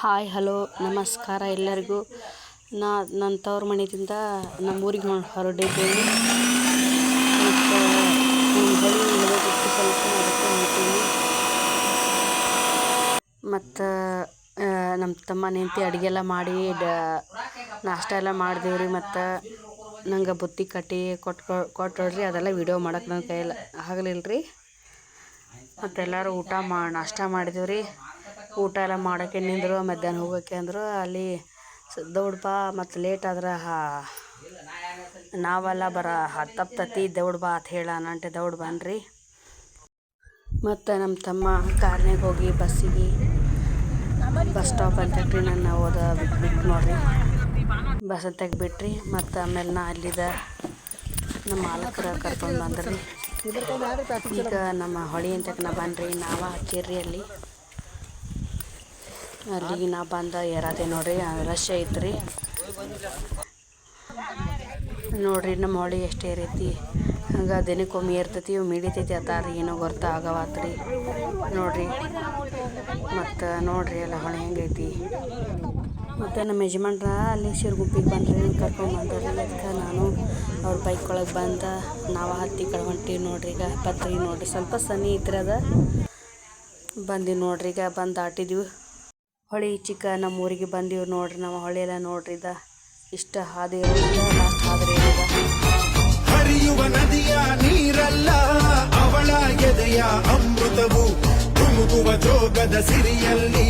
Hi, hello, ನಮಸ್ಕಾರ ಎಲ್ಲರಿಗೂ. ನಾ ನನ್ನ ತವ್ರ ಮನೆಯಿಂದ ನಮ್ಮ ಊರಿಗೆ ಹೊರಟಿದ್ದೀವಿ ಮತ್ತು ಮತ್ತು ನಮ್ಮ ತಮ್ಮ ನಿಂತು ಅಡುಗೆ ಎಲ್ಲ ಮಾಡಿ, ಡ, ನಾಷ್ಟ ಎಲ್ಲ ಮಾಡಿದೆವು ರೀ. ಮತ್ತು ನಂಗೆ ಬುತ್ತಿ ಕಟ್ಟಿ ಕೊಟ್ಟು ಕೊಟ್ಟೊಳ್ರಿ ಅದೆಲ್ಲ ವಿಡಿಯೋ ಮಾಡೋಕೆ ನನ್ನ ಕೈಯಲ್ಲಿ ಆಗಲಿಲ್ಲ ರೀ. ಮತ್ತೆಲ್ಲರೂ ಊಟ ಮಾ, ನಾಷ್ಟ ಮಾಡಿದೆವು ರೀ. ಊಟ ಎಲ್ಲ ಮಾಡೋಕ್ಕೆ ನಿಂದರು, ಮಧ್ಯಾಹ್ನ ಹೋಗೋಕ್ಕೆ ಅಂದರು. ಅಲ್ಲಿ ಸ ದೌಡ್ ಬಾ ಮತ್ತು ಲೇಟ್ ಆದ್ರೆ ನಾವೆಲ್ಲ ಬರ ತಪ್ತತಿ ದೌಡ್ ಬಾ ಅಂತ ಹೇಳ ನಂಟೆ ದೌಡ್ ಬನ್ರಿ ಮತ್ತು ನಮ್ಮ ತಮ್ಮ ಕಾರ್ನಾಗ ಹೋಗಿ ಬಸ್ಸಿಗೆ ಬಸ್ ಸ್ಟಾಪ್ ಅಂತಕ್ರಿ ನನ್ನ ಓದ ಬಿಟ್ಟು ನೋಡ್ರಿ. ಬಸ್ ಅಂತ ಬಿಟ್ರಿ, ಮತ್ತು ಆಮೇಲೆ ನಾ ಅಲ್ಲಿದ ನಮ್ಮ ಮಾಲಕರ ಕರ್ಕೊಂಡು ಬಂದ್ರಿ. ಈಗ ನಮ್ಮ ಹೊಳಿ ಅಂತ ನಾ ಬನ್ರಿ ನಾವ ಹಚ್ಚಿರ್ರಿ ಅಲ್ಲಿ. ಅಲ್ಲಿಗೆ ನಾ ಬಂದ, ಏರಾದೆ ನೋಡ್ರಿ ರಶ್ ಐತ್ರಿ. ನೋಡ್ರಿ, ನಮ್ಮ ಹೊಳಿ ಎಷ್ಟು ಏರೈತಿ. ಹಂಗೆ ದಿನಕ್ಕೊಮ್ಮೆ ಏರ್ತೈತಿ ಮಿಡಿತೈತಿ ಅತ್ತಾರ ಏನೋ ಗೊರ್ತ ಆಗವಾತ್ರಿ. ನೋಡ್ರಿ, ಮತ್ತು ನೋಡ್ರಿ ಎಲ್ಲ ಹೊಳೆ ಹೆಂಗೈತಿ ಮತ್ತು ನಮ್ಮ ಯಜಮಾನ್ರ ಅಲ್ಲಿ ಶಿರ್ಗುಪ್ಪಿಗೆ ಬಂದ್ರಿ ಕರ್ಕೊಂಡು ಬಂದ್ರಿ ಅದಕ್ಕೆ ನಾನು ಅವ್ರ ಬೈಕ್ ಒಳಗೆ ಬಂದ, ನಾವು ಹತ್ತಿ ಕಡೆ ಹೊಂಟೀವಿ ನೋಡ್ರಿ, ಈಗ ಪತ್ರಿ ನೋಡ್ರಿ. ಸ್ವಲ್ಪ ಸನಿ ಐತ್ರಿ ಬಂದೀವಿ ನೋಡ್ರಿ, ಈಗ ಬಂದು ದಾಟಿದ್ವಿ. ಹೊಳಿ ಚಿಕ್ಕ ನಮ್ಮ ಊರಿಗೆ ಬಂದೀವಿ ನೋಡ್ರಿ ನಾವು ಹೊಳೆ ಎಲ್ಲ ನೋಡ್ರಿ, ಇದ ಇಷ್ಟ ಹಾದಿ ಲಾಸ್ಟ್ ಹಾದ್ರಿ ಹರಿಯುವ ನದಿಯ ನೀರಲ್ಲ, ಅವಳ ಎದೆಯ ಅಮೃತವು ತುಮುಕುವ ಜೋಗದ ಸಿರಿಯಲ್ಲಿ.